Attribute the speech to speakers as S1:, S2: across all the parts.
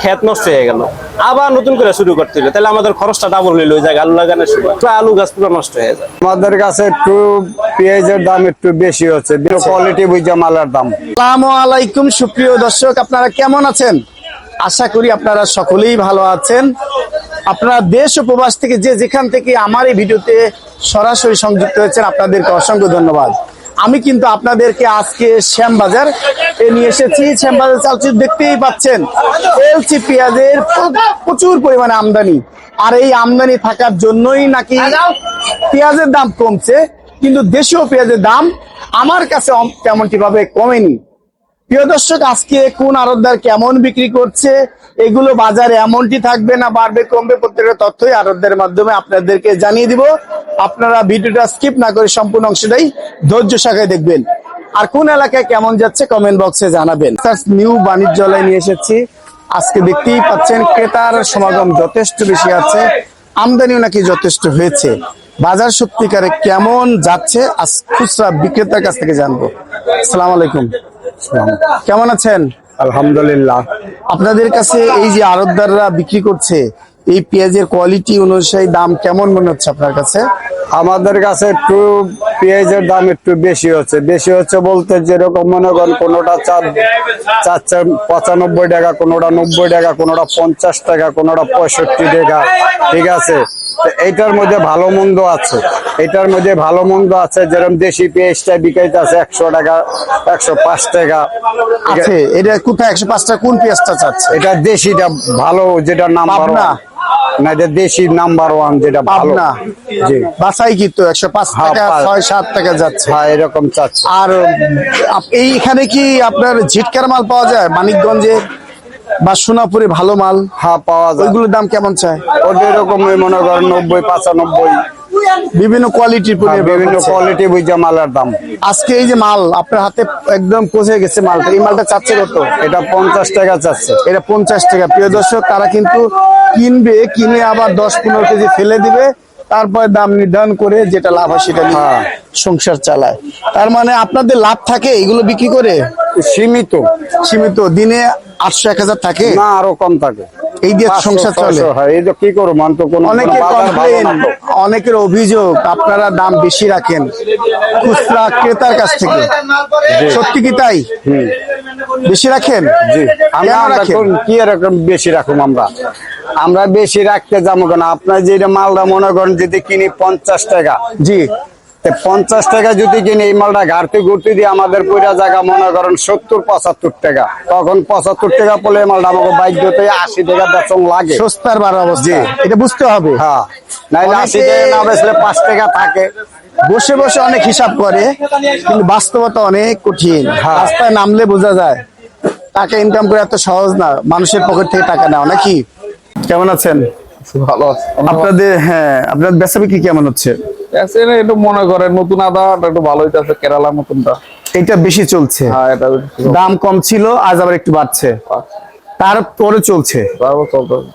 S1: ক্ষেত নষ্ট হয়ে গেল। আবার নতুন করে শুরু করতে হলো। তাহলে আমাদের খরচটা ডাবল হইল ওই জায়গায় আলু লাগানোর সময় তো আলু গাছ পুরো নষ্ট হয়ে যায়।
S2: আমাদের কাছে একটু পেঁয়াজের দাম একটু বেশি হচ্ছে। কোয়ালিটি বুঝে মালের দাম।
S3: আসসালামু আলাইকুম সুপ্রিয় দর্শক আপনারা কেমন আছেন? আশা করি আপনারা সকলেই ভালো আছেন। আপনারা দেশ ও প্রবাস থেকে যে যেখান থেকে আমার এই ভিডিওতে সরাসরি সংযুক্ত হয়েছেন আপনাদেরকে অসংখ্য ধন্যবাদ। আমি কিন্তু আপনাদেরকে আজকে শ্যামবাজার এ নিয়ে এসেছি। শ্যামবাজার চালচিত দেখতেই পাচ্ছেন এলসি পেঁয়াজের প্রচুর পরিমাণে আমদানি। আর এই আমদানি থাকার জন্যই নাকি পেঁয়াজের দাম কমছে, কিন্তু দেশীয় পেঁয়াজের দাম আমার কাছে তেমনটি ভাবে কমেনি। প্রিয় দর্শক, আজকে কোন আড়তদার কেমন বিক্রি করছে? এগুলো বাজারে এমনটি থাকবে না, বাড়বে, কমবে, প্রত্যেকটা তথ্যই আড়তদার মাধ্যমে আপনাদেরকে জানিয়ে দিব। আপনারা ভিডিওটা স্কিপ না করে সম্পূর্ণ অংশটাই ধৈর্য শাখায় দেখবেন। আর কোন এলাকায় কেমন যাচ্ছে কমেন্ট বক্সে জানাবেন। নিউ বাণিজ্যালয় নিয়ে এসেছি। আজকে দেখতেই পাচ্ছেন, ক্রেতার সমাগম যথেষ্ট বেশি আছে। আমদানিও নাকি যথেষ্ট হয়েছে। বাজার সত্যিকারে কেমন যাচ্ছে? খুচরা বিক্রেতার কাছ থেকে জানব। আসসালামু আলাইকুম। কেমন আছেন?
S2: আলহামদুলিল্লাহ।
S3: আপনাদের কাছে এই যে আড়তদাররা বিক্রি করছে এই পেঁয়াজের কোয়ালিটি অনুযায়ী দাম কেমন মনে হচ্ছে আপনার কাছে?
S2: আমাদের কাছে একটু পেঁয়াজের দাম একটু বেশি হচ্ছে। বেশি হচ্ছে বলতে যেরকম মনে করেন কোনোটা চার চাচ্ছে পঁচানব্বই টাকা কোনোটা নব্বই টাকা কোনোটা পঞ্চাশ টাকা কোনোটা পঁয়ষট্টি টাকা। ঠিক আছে? এইটার মধ্যে ভালো মন্দ আছে। এটার মধ্যে ভালো মন্দ আছে যেরকম দেশি পেঁয়াজটা বিকাইতে আছে একশো টাকা একশো পাঁচ টাকা। আছে?
S3: আছে এটা কোথায় একশো পাঁচটা কোন পেঁয়াজটা চাচ্ছে?
S2: এটা দেশিটা ভালো যেটা নাম্বার
S3: পাবনা?
S2: ওয়ান না এটা দেশি নাম্বার ওয়ান যেটা ভালো।
S3: পাবনা।
S2: জি।
S3: বাসাই কিন্তু একশো পাঁচ
S2: হ্যাঁ,
S3: টাকা ছয় সাত টাকা যাচ্ছে।
S2: হ্যাঁ এরকম চাচ্ছে।
S3: আর এইখানে কি আপনার ঝিটকার মাল পাওয়া যায়? মানিকগঞ্জে বা সোনাপুরে ভালো মাল
S2: হ্যাঁ পাওয়া যায়।
S3: ওইগুলোর দাম কেমন চায়
S2: ওদের এরকমই মনে করেন নব্বই পঁচানব্বই।
S3: বিভিন্ন কোয়ালিটির
S2: হ্যাঁ, বিভিন্ন কোয়ালিটি বুঝে মালের দাম।
S3: আজকে এই যে মাল আপনার হাতে একদম পচে গেছে মালটা। এই মালটা চাচ্ছে কত?
S2: এটা পঞ্চাশ টাকা চাচ্ছে।
S3: এটা পঞ্চাশ টাকা। প্রিয় দর্শক তারা কিন্তু কিনবে কিনে আবার দশ পনেরো কেজি ফেলে দিবে। তারপরে দাম নির্ধারণ করে যেটা লাভ হয় সেটা
S2: হ্যাঁ।
S3: সংসার চালায়। তার মানে আপনাদের লাভ থাকে এগুলো বিক্রি করে?
S2: সীমিত।
S3: সীমিত। দিনে আটশো এক হাজার থাকে?
S2: না আরও কম থাকে।
S3: এই দিয়ে সংসার চলে?
S2: এই যে কি করব? মান তো কোনো
S3: অনেকের কমপ্লেন অনেকের অভিযোগ আপনারা দাম বেশি রাখেন খুচরা ক্রেতার কাছ থেকে। সত্যি কি তাই? বেশি রাখেন?
S2: জি। আমরা
S3: রাখেন?
S2: কি এরকম বেশি রাখুম আমরা? আমরা বেশি রাখতে যাব কেন? আপনার যেটা মালদা মনে করেন যদি কিনি পঞ্চাশ টাকা
S3: জি।
S2: পঞ্চাশ টাকা যদি কিনে এই মালটা ঘাটতে ঘুরতে দিয়ে আমাদের পুরা জায়গা মনে করেন সত্তর পঁচাত্তর টাকা। তখন পঁচাত্তর টাকা পড়লে এই মালটা আমাকে বাধ্যতে আশি টাকা বেতন লাগে।
S3: সস্তার বারো অবস্থা। এটা বুঝতে হবে।
S2: হ্যাঁ। নাইলে আশি টাকা না বেচলে পাঁচ টাকা থাকে।
S3: বসে বসে অনেক হিসাব করে কিন্তু বাস্তবতা অনেক কঠিন।
S2: হ্যাঁ।
S3: রাস্তায় নামলে বোঝা যায় টাকা ইনকাম করে এত সহজ না মানুষের পকেট থেকে টাকা নেওয়া নাকি? কেমন আছেন?
S4: ভালো।
S3: আপনাদের হ্যাঁ আপনার বেচা বিক্রি কেমন হচ্ছে?
S4: একটু মনে করেন নতুন আদা একটু ভালো হইতেছে কেরালা নতুনটা।
S3: এটা বেশি চলছে।
S4: হ্যাঁ এটা
S3: দাম কম ছিল আজ আবার একটু বাড়ছে। তারপরে চলছে।
S4: তারপর চলতেছে।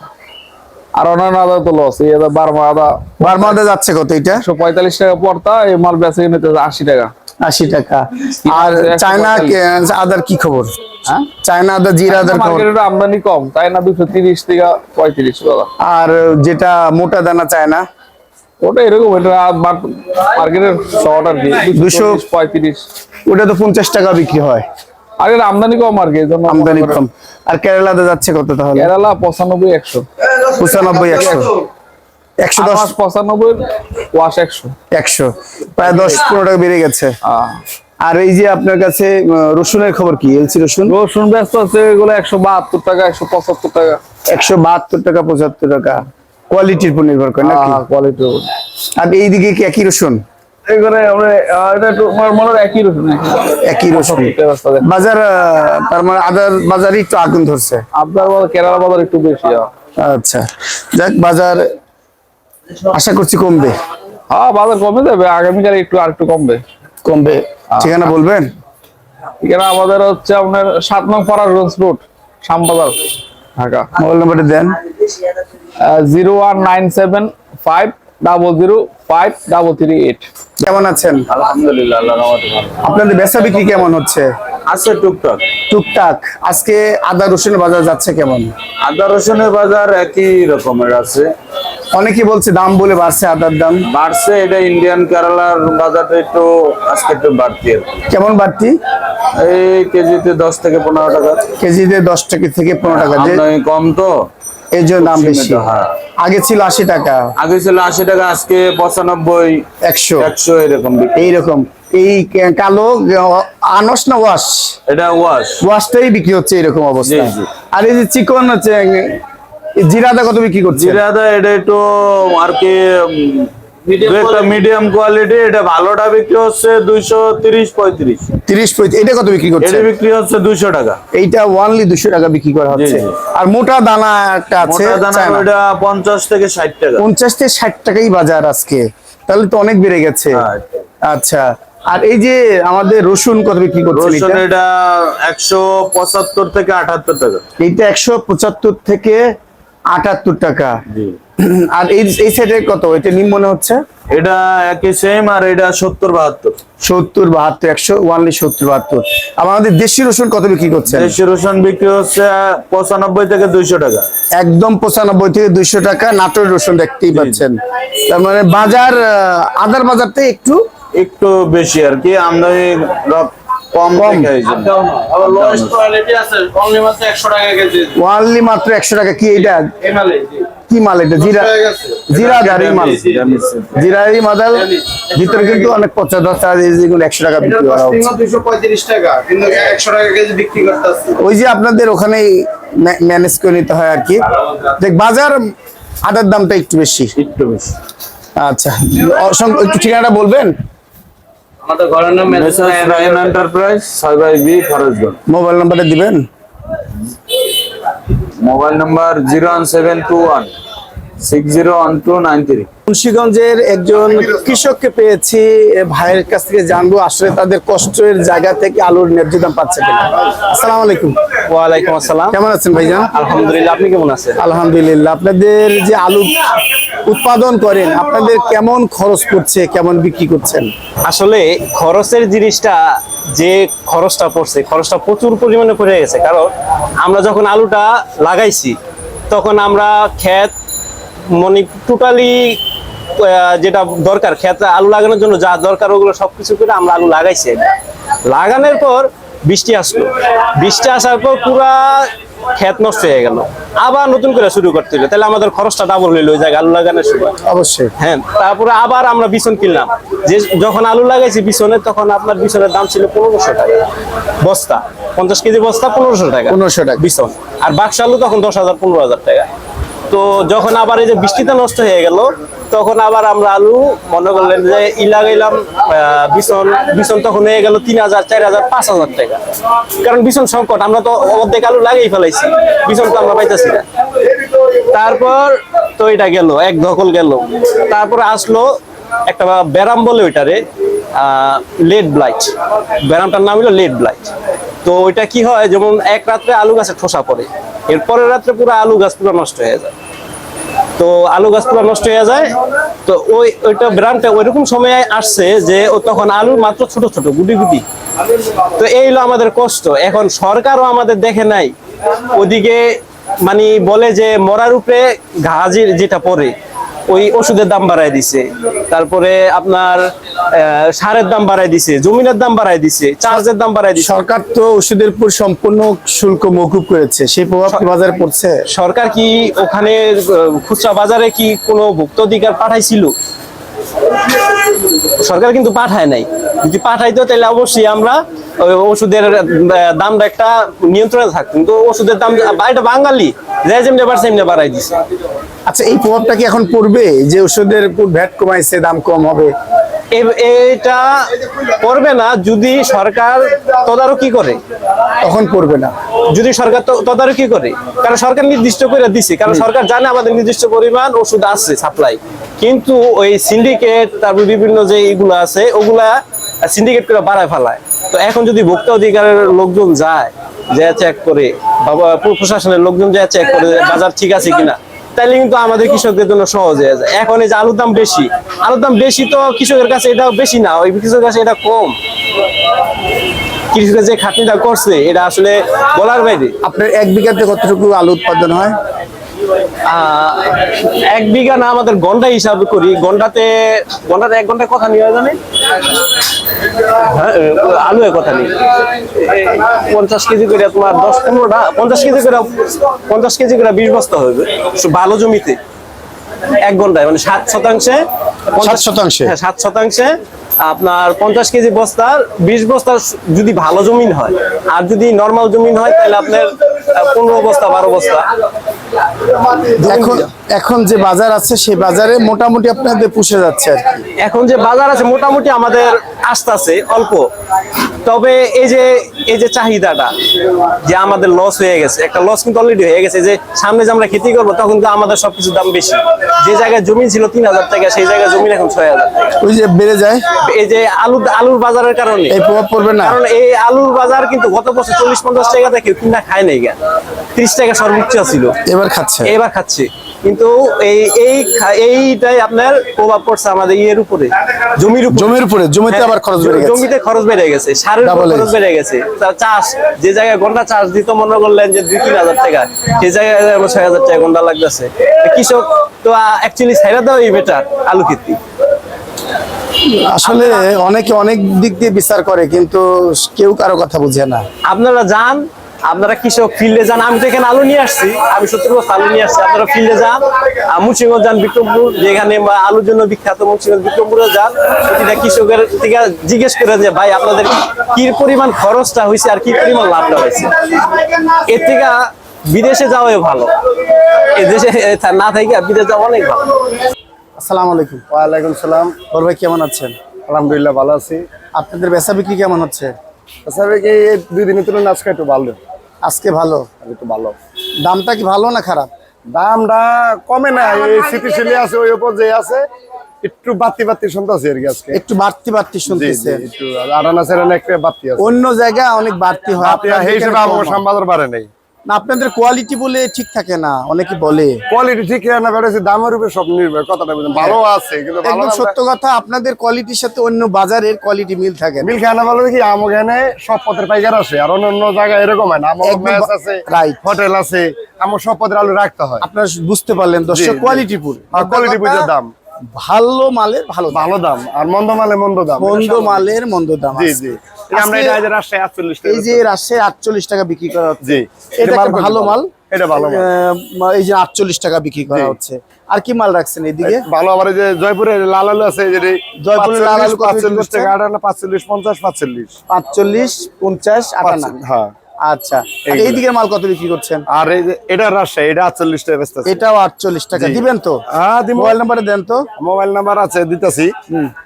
S4: আর অন্যান্য আদা তো লস এই আদা। বারমা আদা
S3: বারমাদে যাচ্ছে কত এটা?
S4: একশো পঁয়তাল্লিশ টাকা পড়তা এই মাল বেচে নিতে আশি টাকা।
S3: আশি টাকা। আর চায়না আদার কি খবর?
S4: হ্যাঁ?
S3: চায়না আদা জিরা আদার খবর?
S4: আমদানি কম তাই না দুশো তিরিশ থেকে পঁয়ত্রিশ
S3: আর যেটা মোটা দানা চায়না
S4: ওটা এরকম এটা মার্কেটের শর্ট আর কি। দুশো পঁয়ত্রিশ।
S3: ওটা তো পঞ্চাশ টাকা বিক্রি হয়।
S4: আর এর আমদানি কম আর কি
S3: আমদানি কম। আর কেরালাতে যাচ্ছে কত তাহলে?
S4: কেরালা পঁচানব্বই একশো।
S3: পঁচানব্বই একশো। একশো দশ?
S4: পঁচানব্বই ওয়াশ একশো।
S3: একশো। প্রায় দশ পনেরো টাকা বেড়ে গেছে।
S4: আহ
S3: আর এই যে আপনার কাছে রসুনের খবর কি? এলসি রসুন?
S4: রসুন ব্যস্ত আছে এগুলো একশো বাহাত্তর টাকা একশো পঁচাত্তর টাকা।
S3: একশো বাহাত্তর টাকা পঁচাত্তর টাকা। কোয়ালিটির উপর নির্ভর করে নাকি?
S4: কোয়ালিটি
S3: আর এইদিকে কি একই রসুন?
S4: মনে
S3: বাজার তার মানে আদার বাজারই একটু আগুন ধরছে।
S4: আপনার বাজার কেরালা বাজার একটু বেশি আহ।
S3: আচ্ছা যাক বাজার আশা করছি কমবে।
S4: হ্যাঁ বাজার কমে যাবে আগামীকাল একটু আর একটু কমবে।
S3: কমবে। ঠিকানা বলবেন?
S4: এখানে আমাদের হচ্ছে আপনার সাত নং ফরারগঞ্জ রোড শ্যামবাজার ঢাকা।
S3: মোবাইল নাম্বারটা দেন।
S4: Zero one nine seven five double zero five double three eight
S3: কেমন আছেন
S1: আলহামদুলিল্লাহ
S3: আপনাদের বেচা বিক্রি কেমন হচ্ছে?
S1: আছে টুকটাক।
S3: টুকটাক। আজকে আদা রসুন বাজার যাচ্ছে কেমন?
S1: আদা রসুনের বাজার একই রকমের আছে।
S3: অনেকে বলছে দাম বলে বাড়ছে আদার দাম।
S1: বাড়ছে এটা ইন্ডিয়ান কেরালার বাজারটা একটু আজকে একটু বাড়তি
S3: কেমন বাড়তি?
S1: এই কেজিতে দশ থেকে পনেরো টাকা।
S3: কেজিতে দশ টাকা থেকে পনেরো টাকা।
S1: কম তো।
S3: এই জন্য দাম বেশি।
S1: হ্যাঁ।
S3: আগে ছিল আশি টাকা।
S1: আগে ছিল আশি টাকা আজকে পঁচানব্বই
S3: একশো।
S1: একশো এরকম
S3: এইরকম। এই কালো আনস না ওয়াশ?
S1: এটা ওয়াশ।
S3: ওয়াশটাই বিক্রি হচ্ছে এরকম অবস্থা। আর এই যে চিকন জিরাদা কত বিক্রি করছে
S1: জিরাদা এটা একটু আর কি মিডিয়াম কোয়ালিটি এটা ভালোটা বিক্রি হচ্ছে দুইশো তিরিশ পঁয়ত্রিশ।
S3: তিরিশ পঁয়ত্রিশ এটা কত বিক্রি করছে?
S1: এটা বিক্রি হচ্ছে দুইশো টাকা।
S3: এইটা ওয়ানলি দুশো টাকা বিক্রি করা হচ্ছে। আর মোটা দানা একটা আছে
S1: পঞ্চাশ থেকে ষাট টাকা।
S3: পঞ্চাশ থেকে ষাট টাকাই বাজার আজকে। তাহলে তো অনেক বেড়ে গেছে।
S1: হ্যাঁ।
S3: আচ্ছা আর এই যে আমাদের রসুন কত বিক্রি করছেন
S1: রসুন
S3: এটা?
S1: এটা একশো পঁচাত্তর থেকে আটাত্তর টাকা।
S3: এইটা একশো পঁচাত্তর থেকে আটাত্তর টাকা।
S1: জি।
S3: আর এই এই সাইডে কত? এটা নিম মনে হচ্ছে?
S1: এটা একই সেম আর এটা সত্তর বাহাত্তর।
S3: সত্তর বাহাত্তর একশো ওয়ানলি সত্তর বাহাত্তর। আমাদের দেশি রসুন কত বিক্রি করছেন?
S1: দেশি রসুন বিক্রি হচ্ছে পঁচানব্বই থেকে দুইশো টাকা।
S3: একদম পঁচানব্বই থেকে দুইশো টাকা নাটোর রসুন দেখতেই পাচ্ছেন। তার মানে বাজার আদার বাজারটা একটু
S1: একটু বেশি আর কি আমদানি রক- কম
S5: অনলি মাত্র একশো টাকা কেজি।
S3: ওয়ানলি মাত্র একশো টাকা। কি এটা কি মাল এটা? জিরা
S5: গেছে।
S3: জিরা দারি মাল। জিরারি মাদাল ভিতরে কিন্তু অনেক পচা দশ টাকা যেগুলো একশো টাকা বিক্রি করা হচ্ছে। ওই যে আপনাদের ওখানে ম্যানেজ করে নিতে হয় আর কি। দেখ বাজার আটার দামটা একটু বেশি।
S1: একটু বেশি।
S3: আচ্ছা অসংখ্য একটু ঠিকানাটা বলবেন?
S5: আমাদের ঘরের নাম
S1: messrs Rayan enterprise 6 B Farajganj.
S3: Mobile নাম্বারটা দিবেন?
S1: মোবাইল নাম্বার 01721
S3: মুন্সিগঞ্জের একজন কৃষককে পেয়েছি ভাইয়ের কাছ থেকে জানব আসলে তাদের কষ্টের জায়গা থেকে আলুর ন্যায্য দাম পাচ্ছে কিনা। আসসালামু আলাইকুম।
S1: ওয়ালাইকুম আসসালাম।
S3: কেমন আছেন ভাইজান?
S1: আলহামদুলিল্লাহ আপনি কেমন আছেন?
S3: আলহামদুলিল্লাহ আপনাদের যে আলু উৎপাদন করেন আপনাদের কেমন খরচ করছে কেমন বিক্রি করছেন?
S6: আসলে খরচের জিনিসটা যে খরচটা পড়ছে খরচটা প্রচুর পরিমাণে পড়ে গেছে। কারণ আমরা যখন আলুটা লাগাইছি তখন আমরা ক্ষেত মানে টোটালি যেটা দরকার ক্ষেত আলু লাগানোর জন্য যা দরকার ওগুলো সবকিছু করে আমরা আলু লাগাইছি। লাগানোর পর বৃষ্টি আসলো। বৃষ্টি আসার পর পুরা ক্ষেত নষ্ট হয়ে গেল। আবার নতুন করে শুরু করতে হলো। তাহলে আমাদের খরচটা ডাবল হইল ওই জায়গায় আলু লাগানোর সময়।
S3: অবশ্যই।
S6: হ্যাঁ তারপরে আবার আমরা বিছন কিনলাম। যে যখন আলু লাগাইছি বিছনে তখন আপনার বিছনের দাম ছিল পনেরোশো টাকা। বস্তা পঞ্চাশ কেজি বস্তা পনেরোশো টাকা।
S3: পনেরোশো টাকা।
S6: বিছন। আর বাক্স আলু তখন দশ হাজার পনেরো হাজার টাকা। তো যখন আবার এই যে বৃষ্টিতে নষ্ট হয়ে গেল, তখন আবার আমরা আলু, মনে করলেন যে ই লাগাইলাম বিছন বিছন তখন হয়ে গেল তিন হাজার, চার হাজার, পাঁচ হাজার টাকা। কারণ বিছন সংকট, আমরা তো অর্ধেক আলু লাগিয়ে ফেলাইছি, বিছন তো আমরা পাইতেছি না। তারপর তো এটা গেল, এক ধকল গেল। তারপর আসলো একটা ব্যারাম বলে ওইটারে লেড ব্লাইট। ব্যারামটার নাম হলো লেড ব্লাইট। তো ওইটা কি হয়, যেমন এক রাত্রে আলু গাছে ঠোসা পড়ে, এরপরের রাত্রে পুরো আলু গাছ পুরো নষ্ট হয়ে যায়। তো আলু গাছ পুরো নষ্ট হয়ে যায়, তো ওই, ওইটা ব্রান্ডটা ওইরকম সময় আসছে যে ও তখন আলুর মাত্র ছোট ছোট, গুটি গুটি। তো এই হলো আমাদের কষ্ট। এখন সরকারও আমাদের দেখে নাই, ওদিকে মানে বলে যে মরার উপরে ঘাজির যেটা পড়ে ওই ওষুধের দাম বাড়ায় দিছে। তারপরে আপনার সারের দাম বাড়ায় দিছে জমিনের দাম বাড়ায় দিছে চার্জের দাম বাড়ায় দিছে।
S3: সরকার তো ওষুধের উপর সম্পূর্ণ শুল্ক মকুব করেছে সেই প্রভাব বাজারে পড়ছে?
S6: সরকার কি ওখানে খুচরা বাজারে কি কোনো ভুক্ত অধিকার পাঠাইছিল? সরকার কিন্তু পাঠায় নাই। যদি পাঠাইতো তাহলে অবশ্যই আমরা ওষুধের দামটা একটা নিয়ন্ত্রণে থাকতো কিন্তু ওষুধের দাম এটা বাঙালি যে যেমনি পারছে এমনি বাড়াই দিছে।
S3: আচ্ছা এই প্রভাবটা কি এখন পড়বে? যে ওষুধের ভ্যাট কমাইছে দাম কম হবে?
S6: এটা করবে না যদি সরকার তদারকি করে।
S3: তখন পড়বে না।
S6: যদি সরকার তদারকি করে। কারণ সরকার নির্দিষ্ট করে দিছে কারণ সরকার জানে আমাদের নির্দিষ্ট পরিমাণ ওষুধ আছে সাপ্লাই। কিন্তু ওই সিন্ডিকেট তারপর বিভিন্ন যে এইগুলো আছে ওগুলা সিন্ডিকেট করে বাড়ায় ফেলায়। তো এখন যদি ভোক্তা অধিকারের লোকজন যায়, যে চেক করে প্রশাসনের লোকজন যায় চেক করে বাজার ঠিক আছে কিনা, তাইলে কিন্তু আমাদের কৃষকদের জন্য সহজ হয়ে যায়। এখন এই যে আলুর দাম বেশি, আলুর দাম বেশি তো কৃষকের কাছে এটা বেশি না, ওই কৃষকের কাছে এটা কম। কৃষকের যে খাটনিটা করছে, এটা আসলে বলার বাইরে।
S3: আপনার এক বিঘাতে কতটুকু আলু উৎপাদন হয়?
S6: এক বিঘা না আমাদের ঘণ্টা হিসাব করি। গন্ডাতে ঘন্টাতে এক ঘন্টায় কথা নিয়ে জানে হ্যাঁ আলু কথা নেই। পঞ্চাশ কেজি করে তোমার দশ পনেরোটা পঞ্চাশ কেজি করে পঞ্চাশ কেজি করে বিশ বস্তা হবে। ভালো জমিতে। এক ঘন্টায় মানে সাত শতাংশে
S3: সাত শতাংশে?
S6: হ্যাঁ সাত শতাংশে আপনার পঞ্চাশ কেজি বস্তার বিশ বস্তার যদি ভালো জমিন হয়। আর যদি নর্মাল জমিন হয় তাহলে আপনার পনেরো বস্তা বারো বস্তা।
S3: এখন এখন যে বাজার আছে, সেই বাজারে মোটামুটি আপনাদের পুষে যাচ্ছে আর কি।
S6: এখন যে বাজার আছে, মোটামুটি আমাদের আসতেছে অল্প। তবে এই যে এই যে চাহিদাটা যে আমাদের লস হয়ে গেছে একটা লস কিন্তু অলরেডি হয়ে গেছে যে সামনে যে আমরা খেতি করব তখন তো আমাদের সবকিছুর দাম বেশি। যে জায়গায় জমি ছিল তিন হাজার টাকা সেই জায়গায় জমি এখন ছয় হাজার
S3: ওই যে বেড়ে যায়?
S6: এই যে আলু আলুর বাজারের কারণে।
S3: এই প্রভাব পড়বে না?
S6: কারণ এই আলুর বাজার কিন্তু গত বছর চল্লিশ পঞ্চাশ টাকা থেকে কিনা খায় নাই গা। ত্রিশ টাকা সর্বোচ্চ ছিল।
S3: এবার খাচ্ছে?
S6: এবার খাচ্ছে। কিন্তু এই এই এইটাই আপনার প্রভাব পড়ছে আমাদের ইয়ের উপরে জমির উপরে।
S3: জমির উপরে জমিতে
S6: হ্যাঁ,
S3: আবার খরচ বেড়ে গেছে।
S6: জমিতে খরচ বেড়ে গেছে সারের খরচ বেড়ে গেছে। চাষ যে জায়গায় ঘণ্টা চাষ দিত মনে করলেন যে দুই তিন হাজার টাকা সেই জায়গায় ছয় হাজার টাকা ঘণ্টা লাগতেছে। কৃষক তো অ্যাকচুয়ালি ছাইরা দেওয়াই বেটার আলু খেতে।
S3: আসলে অনেকে অনেক দিক দিয়ে বিচার করে কিন্তু কেউ কারও কথা বুঝে না।
S6: আপনারা যান আপনারা কৃষক ফিল্ডে যান আমি তো এখানে আলু নিয়ে আসছি আমি বছর আলু নিয়ে আসছি আপনারা ফিল্ডে যান মুন্সিগঞ্জ যান বিক্রমপুর যেখানে বা আলুর জন্য বিখ্যাত মুন্সিগঞ্জ বিক্রমপুরে যান। প্রতিটা কৃষকের থেকে জিজ্ঞেস করে যে ভাই আপনাদের কি পরিমাণ খরচটা হয়েছে আর কি পরিমাণ লাভটা হয়েছে এর থেকে বিদেশে যাওয়াই ভালো। এ দেশে না থেকে বিদেশে যাওয়া অনেক ভালো।
S3: আসসালামু আলাইকুম।
S2: ওয়ালাইকুম সালাম।
S3: বড় ভাই কেমন আছেন?
S2: আলহামদুলিল্লাহ ভালো আছি।
S3: আপনাদের বেচা বিক্রি কেমন হচ্ছে?
S2: আসলে কি এই দুই দিনের তুলনায় আজকে একটু ভালো।
S3: আজকে ভালো?
S2: তো ভালো।
S3: দামটা কি ভালো না খারাপ?
S2: দামটা কমে না এই স্থিতিশীলী আছে ওই উপর যে আছে একটু বাড়তি বাতি শুনতেছি আর কি আজকে।
S3: একটু বাড়তি বাড়তি শুনতেছে।
S2: একটু আড়ানা সেরানা একটা বাতি আছে।
S3: অন্য জায়গা অনেক বাড়তি হয়। আপনি
S2: সেই হিসেবে আমার
S3: কম।
S2: বাড়ে নেই।
S3: না আপনাদের কোয়ালিটি বলে ঠিক থাকে না অনেকে বলে।
S2: কোয়ালিটি ঠিক না বেড়েছে দামের উপর সব নির্ভর কথাটা বুঝলেন। ভালো আছে কিন্তু ভালো
S3: সত্য কথা আপনাদের কোয়ালিটির সাথে অন্য বাজারের কোয়ালিটি মিল থাকে
S2: মিল খানা ভালো কি আমার এখানে সব পথের পাইকার আসে আর অন্য অন্য জায়গায় এরকম হয় না। আমার ম্যাচ আছে
S3: right.
S2: হোটেল আছে আমার সব পথের আলু রাখতে হয়।
S3: আপনারা বুঝতে পারলেন দর্শক কোয়ালিটি পুরো।
S2: আর কোয়ালিটি বুঝে দাম।
S3: ভালো মালের ভালো
S2: ভালো দাম আর মন্দ মালে মন্দ দাম।
S3: মন্দ মালের মন্দ দাম
S2: জি জি। আমরা এটা আটচল্লিশ
S3: এই যে রাজশাহী টাকা বিক্রি করা হচ্ছে। এটা ভালো মাল।
S2: এটা ভালো মাল।
S3: এই যে আটচল্লিশ টাকা বিক্রি করা হচ্ছে। আর কি মাল রাখছেন এদিকে?
S2: ভালো আবার যে জয়পুরে লাল আলু আছে যে
S3: জয়পুরের লাল আলু?
S2: টাকা হ্যাঁ।
S3: আচ্ছা।
S2: এইগুলো।
S3: এই দিকের মাল কত বিক্রি করছেন?
S2: আর এই এটা রাজশাহী এটা আটচল্লিশ টাকা ব্যস্ত
S3: এটাও আটচল্লিশ টাকা। দিবেন তো?
S2: হ্যাঁ
S3: মোবাইল নাম্বারে দেন তো।
S2: মোবাইল নাম্বার আছে দিতেছি।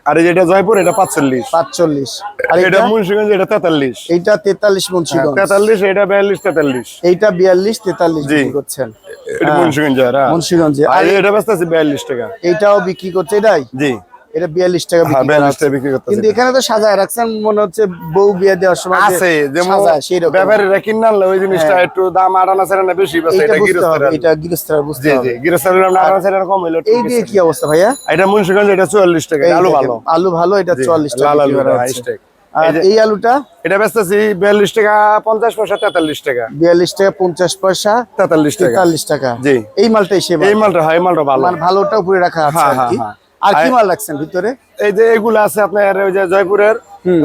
S2: আর এই যে এটা জয়পুর এটা পাঁচচল্লিশ।
S3: পাঁচচল্লিশ। আর
S2: এটা
S3: এটা
S2: মুন্সিগঞ্জ এটা তেতাল্লিশ।
S3: এইটা তেতাল্লিশ মুন্সিগঞ্জ।
S2: তেতাল্লিশ এটা বিয়াল্লিশ তেতাল্লিশ।
S3: এইটা বিয়াল্লিশ তেতাল্লিশ
S2: জি।
S3: বিক্রি করছেন।
S2: এটা মুন্সিগঞ্জ আর হ্যাঁ।
S3: মুন্সিগঞ্জে।
S2: আর এটা ব্যস্ত আছে বিয়াল্লিশ টাকা।
S3: এইটাও বিক্রি করছে এটাই?
S2: জি।
S3: এটা বিয়াল্লিশ টাকা
S2: হ্যাঁ
S3: বিক্রি
S2: বিয়াল্লিশ টাকা বিক্রি করতেছে
S3: কিন্তু এখানে তো সাজায় রাখছেন মনে হচ্ছে বউ বিয়ে দেওয়ার সময়
S2: আছে যেমন ব্যাপারীরা কিনে আনলে ওই জিনিসটা একটু দাম আটানা সেরানা বেশি বেশি এটা
S3: বুঝতে
S2: গিরস্তার
S3: এটা গৃহস্থরা বুঝতে হবে।
S2: জি গিরস্তার আমরা আটানা সেরানা কম হইল
S3: এই দিয়ে কি অবস্থা ভাইয়া?
S2: এটা মুন্সিগঞ্জ এটা চুয়াল্লিশ টাকা আলু ভালো।
S3: আলু ভালো এটা
S2: জি,
S3: চুয়াল্লিশ টাকা
S2: লাল আলু,
S3: আর
S2: এই
S3: আলুটা?
S2: এটা বেচতেছি বিয়াল্লিশ টাকা পঞ্চাশ পয়সা তেতাল্লিশ টাকা।
S3: বিয়াল্লিশ টাকা পঞ্চাশ পয়সা
S2: তেতাল্লিশ টাকা।
S3: তেতাল্লিশ টাকা।
S2: জি।
S3: এই মালটাই সে
S2: এই মালটা হয় এই মালটা ভালো।
S3: মানে ভালোটা উপরে রাখা আছে
S2: হ্যাঁ,
S3: আর কি।
S2: হ্যাঁ,
S3: আর কি মাল রাখছেন ভিতরে?
S2: এই যে এগুলো আছে আপনার ওই যে জয়পুরের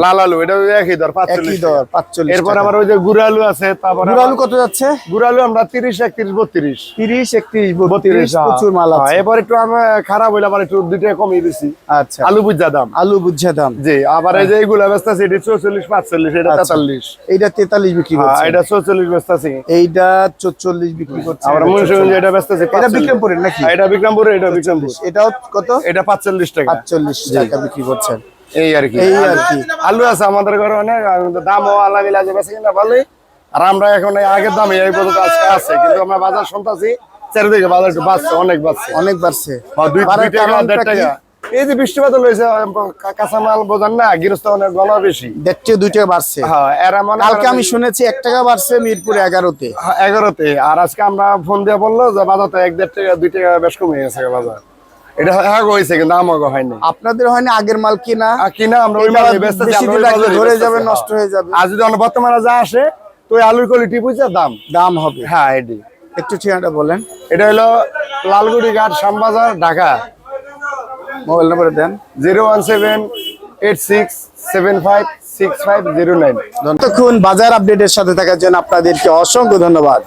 S2: লাল আলু এটা একই দর
S3: একই
S2: পাঁচচল্লিশ
S3: দর পাঁচচল্লিশ
S2: এরপর। আবার ওই যে গুড় আলু আছে তারপর
S3: গুড় আলু কত যাচ্ছে?
S2: গুড় আলু আমরা তিরিশ একত্রিশ বত্রিশ।
S3: তিরিশ একত্রিশ বত্রিশ
S2: হ্যাঁ।
S3: প্রচুর মাল
S2: হ্যাঁ,
S3: আছে।
S2: এরপর একটু আমার খারাপ হইলে আবার একটু দুইটা কমিয়ে দিছি।
S3: আচ্ছা।
S2: আলু বুঝা দাম।
S3: আলু বুঝছে দাম।
S2: জি আবার এই যে এগুলো বেচতেছি এটা চৌচল্লিশ পাঁচচল্লিশ এটা
S3: আচ্ছা।
S2: তেতাল্লিশ।
S3: এইটা তেতাল্লিশ বিক্রি
S2: হ্যাঁ
S3: করছে।
S2: এটা চৌচল্লিশ বেচতেছি
S3: এইটা চল্লিশ বিক্রি করছে।
S2: আবার
S3: এটা
S2: মুন্সিগঞ্জ
S3: 44
S2: এটা বেচতেছি
S3: এটা বিক্রমপুরের নাকি?
S2: এটা বিক্রমপুরে এটা বিক্রমপুর।
S3: এটাও কত?
S2: এটা পাঁচচল্লিশ টাকা।
S3: পাঁচচল্লিশ টাকা বিক্রি করছেন।
S2: এই আর কি।
S3: এই আর কি।
S2: আলু আছে আমাদের ঘরে অনেক দামও আল্লাহ মিলা বেশি কিনা ভালোই আর আমরা এখন আগের দামে এই পর্যন্ত আজকে আছে কিন্তু আমরা বাজার শুনতেছি চারিদিকে বাজার একটু বাড়ছে অনেক বাড়ছে।
S3: অনেক বাড়ছে।
S2: হ্যাঁ, দুই টাকা দেড় টাকা। এই যে বৃষ্টিপাত লইছে কাঁচামাল বোঝান না গৃহস্থ অনেক গণ বেশি।
S3: দেড়টে দুই টাকা বাড়ছে।
S2: হ্যাঁ এরা মনে
S3: কালকে আমি শুনেছি এক টাকা বাড়ছে মিরপুর এগারোতে।
S2: হ্যাঁ, এগারোতে। আর আজকে আমরা ফোন দিয়ে বলল যে বাজারটা এক দেড় টাকা দুই টাকা বেশ কমে গেছে বাজার। এটা হ্যাঁ হয়েছে কিন্তু আমাকে হয়নি।
S3: আপনাদের হয়নি আগের মাল কিনা?
S2: কিনা আমরা ওই মালে
S3: ধরে যাবে। নষ্ট হয়ে যাবে।
S2: আর যদি বর্তমানে যা আসে তো আলুর কোয়ালিটি বুঝছে দাম?
S3: দাম হবে।
S2: হ্যাঁ এটি
S3: একটু ঠিকানাটা বলেন।
S2: এটা হলো লালগুড়ি ঘাট শ্যামবাজার ঢাকা।
S3: মোবাইল নম্বর দেন।
S2: Zero one seven eight six seven five six five zero nine.
S3: ততক্ষণ বাজার আপডেটের সাথে থাকার জন্য আপনাদেরকে অসংখ্য ধন্যবাদ।